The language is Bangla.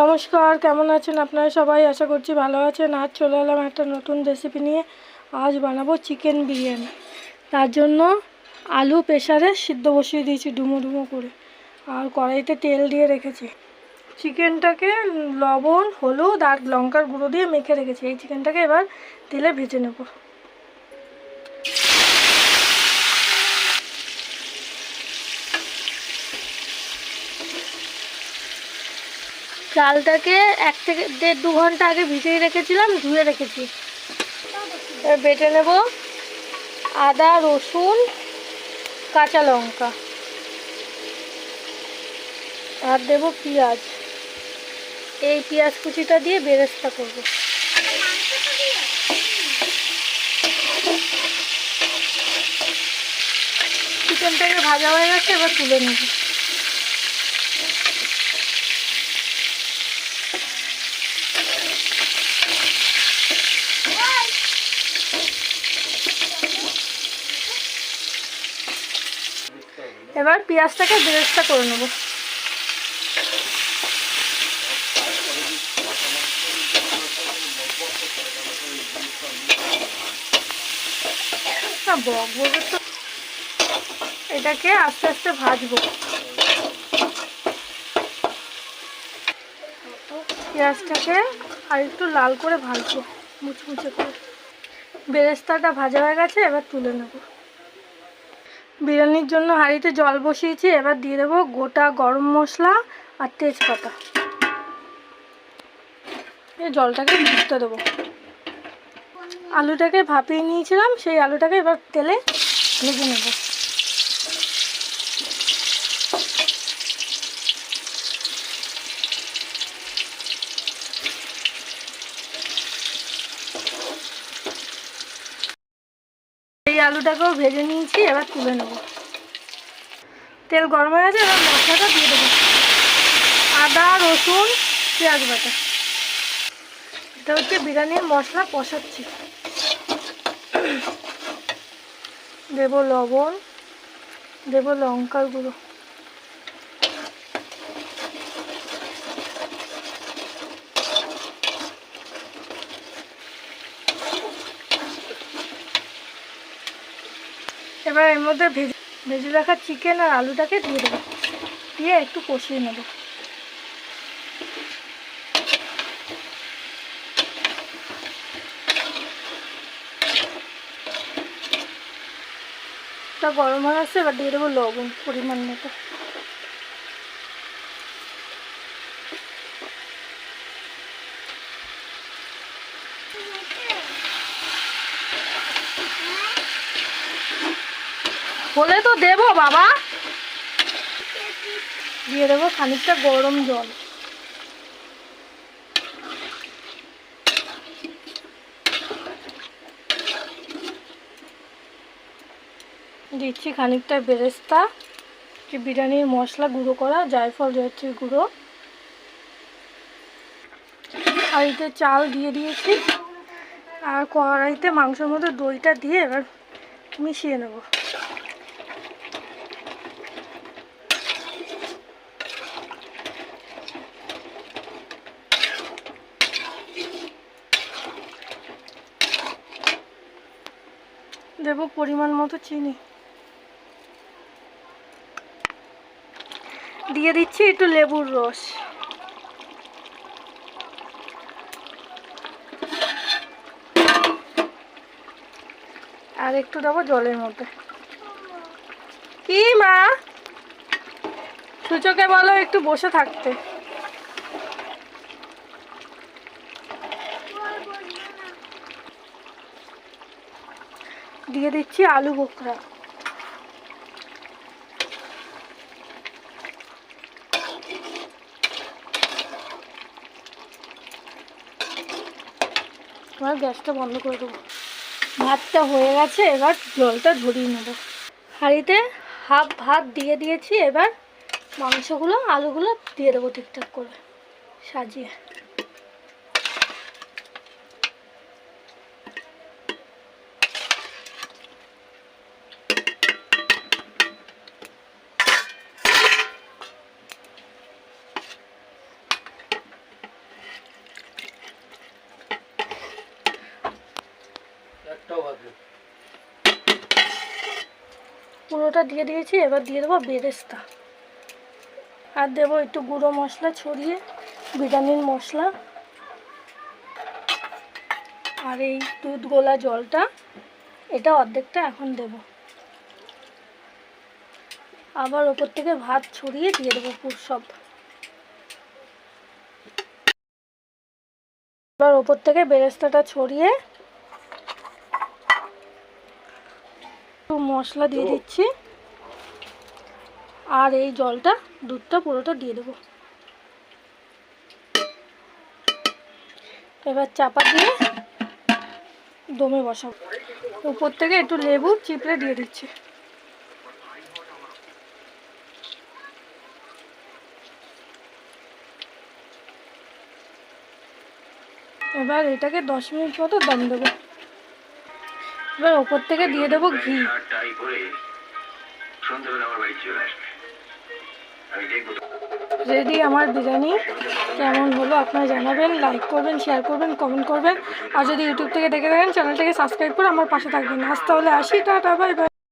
নমস্কার, কেমন আছেন আপনারা সবাই? আশা করছি ভালো আছেন। আজ চলে এলাম একটা নতুন রেসিপি নিয়ে। আজ বানাবো চিকেন বিরিয়ানি তার জন্য আলু প্রেসারে সিদ্ধ বসিয়ে দিয়েছি ডুমো ডুমো করে। আর কড়াইতে তেল দিয়ে রেখেছি। চিকেনটাকে লবণ, হলুদ আর লঙ্কার গুঁড়ো দিয়ে মেখে রেখেছি। এই চিকেনটাকে এবার তেলে ভেজে নেব। চালটাকে এক থেকে দেড় দু ঘণ্টা আগে ভিজিয়ে রেখেছিলাম, ধুয়ে রেখেছি। এবার বেটে নেব আদা, রসুন, কাঁচা লঙ্কা। আর দেব পেঁয়াজ। এই পেঁয়াজ কুচিটা দিয়ে বেরেস্তা করব। চিকেনটাকে ভাজা হয়ে গেছে, এবার তুলে নেব। এবার পেঁয়াজটাকে বেরেস্তা করে নেব। না, বক তো এটাকে আস্তে আস্তে ভাজবো। পেঁয়াজটাকে আর একটু লাল করে ভাজবো, মুচমুচে করে। বেরেস্তাটা ভাজা হয়ে গেছে, এবার তুলে নেব। বিরিয়ানির জন্য হাঁড়িতে জল বসিয়েছি, এবার দিয়ে দেবো গোটা গরম মশলা আর তেজপাতা। এই জলটাকে ফুটতে দেবো। আলুটাকে ভাপিয়ে নিয়েছিলাম, সেই আলুটাকে এবার তেলে ভেজে নেব। আলুটাকেও ভেজে নিয়েছি, এবার তুলে নেব। তেল গরম হয়ে গেছে এবার মশলাটা দিয়ে দেবো। আদা, রসুন, পেঁয়াজ বাটা। এটা হচ্ছে বিরিয়ানির মশলা কষাচ্ছি। দেব লবণ, দেব লঙ্কার গুঁড়ো। এবার এর মধ্যে ভেজে ভেজে রাখা চিকেন আর আলুটাকে দিয়ে দেবো। দিয়ে একটু কষিয়ে নেব। তা গরম হয়ে আসছে, এবার দিয়ে দেবো লবণ পরিমাণ মতো। হলে তো দেবো, বাবা। দিয়ে দেবো খানিকটা গরম জল। দিচ্ছি খানিকটা বেরেস্তা বিরিয়ানির মশলা গুঁড়ো করা, জায়ফল, জয়ত্রীর গুঁড়ো। হাঁড়িতে চাল দিয়ে দিয়েছি। আর কড়াইতে মাংসের মধ্যে দইটা দিয়ে এবার মিশিয়ে নেব। দেবো পরিমাণ মতো চিনি। দিয়ে দিচ্ছি একটু লেবুর রস। আর একটু দেবো জলের মধ্যে। কি মা? সূচকে বলো একটু বসে থাকতে। দিয়ে দিচ্ছি আলু বোখরা এবার গ্যাসটা বন্ধ করে দেবো। ভাতটা হয়ে গেছে, এবার জলটা ঝরিয়ে নেব। হাঁড়িতে হাফ ভাত দিয়ে দিয়েছি, এবার মাংসগুলো, আলুগুলো দিয়ে দেবো ঠিকঠাক করে সাজিয়ে। পুরোটা দিয়ে দিয়েছি, এবার দিয়ে দেবো বেরেস্তা। আর দেবো একটু গুঁড়ো মশলা ছড়িয়ে বিরিয়ানির মশলা। আর এই দুধ গোলা জলটা, এটা অর্ধেকটা এখন দেব। আবার ওপর থেকে ভাত ছড়িয়ে দিয়ে দেবো সব। এবার ওপর থেকে বেরেস্তাটা ছড়িয়ে মশলা দিয়ে দিচ্ছি। আর এই জলটা দুধটা পুরোটা দিয়ে দেবো। এবার চাপা দিয়ে দমে বসাবো। উপর থেকে একটু লেবু চিপড়ে দিয়ে দিচ্ছি। এবার এটাকে দশ মিনিট মতো দম দেবো। এবার ওপর থেকে দিয়ে দেবো ঘি। রেডি আমার বিরিয়ানি। কেমন হলো আপনারা জানাবেন লাইক করবেন শেয়ার করবেন কমেন্ট করবেন। আর যদি ইউটিউব থেকে দেখে থাকেন চ্যানেলটাকে সাবস্ক্রাইব করে আমার পাশে থাকবেন। আজ তাহলে আসি, টাটা বাই বাই